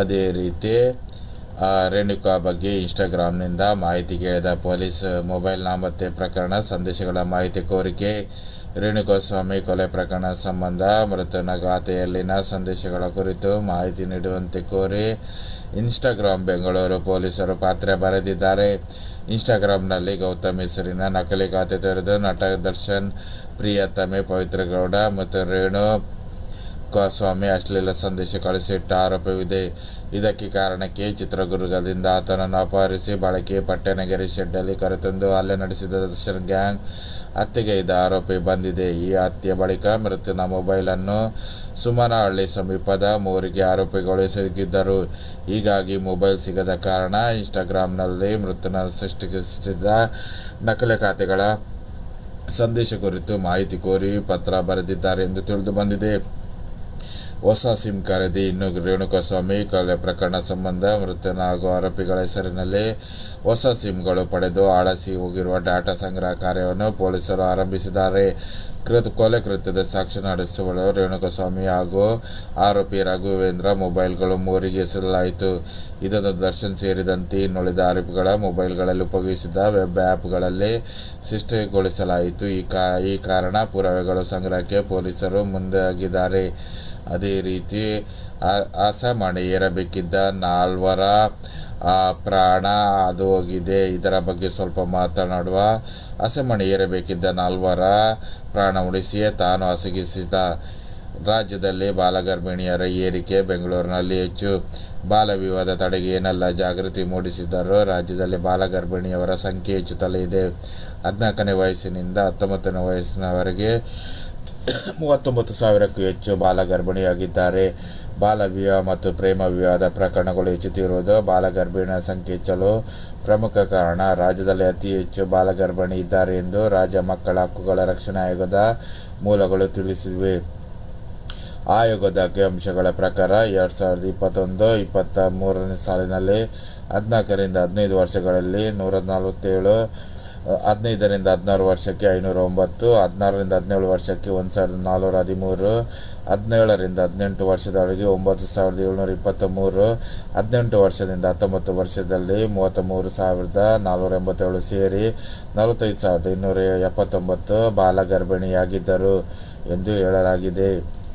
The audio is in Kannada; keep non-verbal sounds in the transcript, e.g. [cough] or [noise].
ಅದೇ ರೀತಿ ರೇಣುಕಾ ಬಗ್ಗೆ ಇನ್ಸ್ಟಾಗ್ರಾಮ್ನಿಂದ ಮಾಹಿತಿ ಕೇಳಿದ ಪೊಲೀಸ್, ಮೊಬೈಲ್ ನಾಮತ್ತೆ ಪ್ರಕರಣ, ಸಂದೇಶಗಳ ಮಾಹಿತಿ ಕೋರಿಕೆ ರೇಣುಕಾ ಸ್ವಾಮಿ ಕೊಲೆ ಪ್ರಕರಣ ಸಂಬಂಧ, ಮೃತನ ಖಾತೆಯಲ್ಲಿನ ಸಂದೇಶಗಳ ಕುರಿತು ಮಾಹಿತಿ ನೀಡುವಂತೆ ಕೋರಿ ಇನ್ಸ್ಟಾಗ್ರಾಮ್ ಬೆಂಗಳೂರು ಪೊಲೀಸರು ಪಾತ್ರ ಬರೆದಿದ್ದಾರೆ. ಇನ್ಸ್ಟಾಗ್ರಾಮ್ನಲ್ಲಿ ಗೌತಮ್ ಹೆಸರಿನ ನಕಲಿ ಖಾತೆ ತೆರೆದು ನಟ ದರ್ಶನ್, ಪ್ರಿಯತಮೆ ಪವಿತ್ರಗೌಡ ಮತ್ತು ರೇಣು ಸ್ವಾಮಿ ಅಶ್ಲೀಲ ಸಂದೇಶ ಕಳುಹಿಸಿಟ್ಟ ಆರೋಪವಿದೆ. ಇದಕ್ಕೆ ಕಾರಣಕ್ಕೆ ಚಿತ್ರದುರ್ಗದಿಂದ ಆತನನ್ನು ಅಪಹರಿಸಿ ಬಳಕೆ ಪಟ್ಟಣಗೆರೆ ಶೆಡ್ಡಲ್ಲಿ ಕರೆತಂದು ಹಲ್ಲೆ ನಡೆಸಿದ ದರ್ಶನ್ ಗ್ಯಾಂಗ್ ಹತ್ಯೆಗೈದ ಆರೋಪಿ ಬಂದಿದೆ. ಈ ಹತ್ಯೆ ಬಳಿಕ ಮೃತನ ಮೊಬೈಲನ್ನು ಸುಮನಹಳ್ಳಿ ಸಮೀಪದ ಮೂರಿಗೆ ಆರೋಪಿಗಳು ಸಿಗಿದ್ದರು ಹೀಗಾಗಿ ಮೊಬೈಲ್ ಸಿಗದ ಕಾರಣ ಇನ್ಸ್ಟಾಗ್ರಾಮ್ನಲ್ಲಿ ಮೃತನ ಸೃಷ್ಟಿಸಿದ ನಕಲಿ ಖಾತೆಗಳ ಸಂದೇಶ ಕುರಿತು ಮಾಹಿತಿ ಕೋರಿ ಪತ್ರ ಬರೆದಿದ್ದಾರೆ ಎಂದು ತಿಳಿದು ಬಂದಿದೆ. ಹೊಸ ಸಿಮ್ ಖರೀದಿ. ಇನ್ನು ರೇಣುಕಾಸ್ವಾಮಿ ಕೊಲೆ ಪ್ರಕರಣ ಸಂಬಂಧ ಮೃತನ ಹಾಗೂ ಆರೋಪಿಗಳ ಹೆಸರಿನಲ್ಲಿ ಹೊಸ ಸಿಮ್ಗಳು ಪಡೆದು ಆಳಸಿ ಹೋಗಿರುವ ಡಾಟಾ ಸಂಗ್ರಹ ಕಾರ್ಯವನ್ನು ಪೊಲೀಸರು ಆರಂಭಿಸಿದ್ದಾರೆ. ಕೃತ್, ಕೊಲೆ ಕೃತ್ಯದ ಸಾಕ್ಷಿ ನಡೆಸುವಳು ರೇಣುಕಸ್ವಾಮಿ ಹಾಗೂ ಆರೋಪಿ ರಘುವೇಂದ್ರ ಮೊಬೈಲ್ಗಳು ಮೋರಿಗೆ ಎಸೆಯಲಾಯಿತು. ಇದನ್ನು ದರ್ಶನ್ ಸೇರಿದಂತೆ ಇನ್ನುಳಿದ ಆರೋಪಿಗಳ ಮೊಬೈಲ್ಗಳಲ್ಲಿ ಉಪಯೋಗಿಸಿದ ವೆಬ್ ಆ್ಯಪ್ಗಳಲ್ಲಿ ಸೃಷ್ಟಿಗೊಳಿಸಲಾಯಿತು. ಈ ಕಾ, ಈ ಕಾರಣ ಪುರಾವೆಗಳು ಸಂಗ್ರಹಕ್ಕೆ ಪೊಲೀಸರು ಮುಂದಾಗಿದ್ದಾರೆ. ಅದೇ ರೀತಿ ಏರಬೇಕಿದ್ದ ನಾಲ್ವರ ಪ್ರಾಣ ಅದು ಹೋಗಿದೆ. ಇದರ ಬಗ್ಗೆ ಸ್ವಲ್ಪ ಮಾತನಾಡುವ. ಹಸೆಮಣೆ ಏರಬೇಕಿದ್ದ ನಾಲ್ವರ ಪ್ರಾಣ ಉಳಿಸಿಯೇ ತಾನು ಹಸಗಿಸಿದ ರಾಜ್ಯದಲ್ಲಿ ಬಾಲಗರ್ಭಿಣಿಯರ ಏರಿಕೆ ಬೆಂಗಳೂರಿನಲ್ಲಿ ಹೆಚ್ಚು. ಬಾಲ ವಿವಾದ ತಡೆಗೆ ಏನೆಲ್ಲ ಜಾಗೃತಿ ಮೂಡಿಸಿದ್ದರು ರಾಜ್ಯದಲ್ಲಿ ಬಾಲಗರ್ಭಿಣಿಯವರ ಸಂಖ್ಯೆ ಹೆಚ್ಚುತ್ತಲೇ ಇದೆ ಹದಿನಾಲ್ಕನೇ ವಯಸ್ಸಿನಿಂದ ಹತ್ತೊಂಬತ್ತನೇ ವಯಸ್ಸಿನವರೆಗೆ [coughs] ಮೂವತ್ತೊಂಬತ್ತು ಸಾವಿರಕ್ಕೂ ಹೆಚ್ಚು ಬಾಲ ಗರ್ಭಿಣಿಯಾಗಿದ್ದಾರೆ. ಬಾಲ ವಿವಾಹ ಮತ್ತು ಪ್ರೇಮ ವಿವಾಹದ ಪ್ರಕರಣಗಳು ಹೆಚ್ಚುತ್ತಿರುವುದು ಬಾಲ ಗರ್ಭಿಣಿಯ ಸಂಖ್ಯೆ ಹೆಚ್ಚಲು ಪ್ರಮುಖ ಕಾರಣ. ರಾಜ್ಯದಲ್ಲಿ ಅತಿ ಹೆಚ್ಚು ಬಾಲ ಗರ್ಭಿಣಿ ಇದ್ದಾರೆ ಎಂದು ರಾಜ್ಯ ಮಕ್ಕಳ ಹಕ್ಕುಗಳ ರಕ್ಷಣಾ ಆಯೋಗದ ಮೂಲಗಳು ತಿಳಿಸಿವೆ. ಆಯೋಗದ ಅಂಶಗಳ ಪ್ರಕಾರ ಎರಡು ಸಾವಿರದ ಇಪ್ಪತ್ತೊಂದು ಇಪ್ಪತ್ತ ಮೂರನೇ ಸಾಲಿನಲ್ಲಿ ಹದಿನಾಲ್ಕರಿಂದ ಹದಿನೈದು ವರ್ಷಗಳಲ್ಲಿ ನೂರ ನಲವತ್ತೇಳು ಹದಿನೈದರಿಂದ ಹದಿನಾರು ವರ್ಷಕ್ಕೆ ಐನೂರ ಒಂಬತ್ತು, ಹದಿನಾರರಿಂದ ಹದಿನೇಳು ವರ್ಷಕ್ಕೆ ಒಂದು ಸಾವಿರದ ನಾಲ್ನೂರ ಹದಿಮೂರು, ಹದಿನೇಳರಿಂದ ಹದಿನೆಂಟು ವರ್ಷದವರೆಗೆ ಒಂಬತ್ತು ಸಾವಿರದ ಏಳ್ನೂರ ಇಪ್ಪತ್ತ ಮೂರು ಹದಿನೆಂಟು ವರ್ಷದಿಂದ ಹತ್ತೊಂಬತ್ತು ವರ್ಷದಲ್ಲಿ ಮೂವತ್ತ ಮೂರು ಸಾವಿರದ ನಾಲ್ನೂರ ಎಂಬತ್ತೇಳು ಸೇರಿ ನಲವತ್ತೈದು ಸಾವಿರದ ಇನ್ನೂರ ಎಪ್ಪತ್ತೊಂಬತ್ತು ಬಾಲ ಗರ್ಭಿಣಿಯಾಗಿದ್ದರು ಎಂದು ಹೇಳಲಾಗಿದೆ.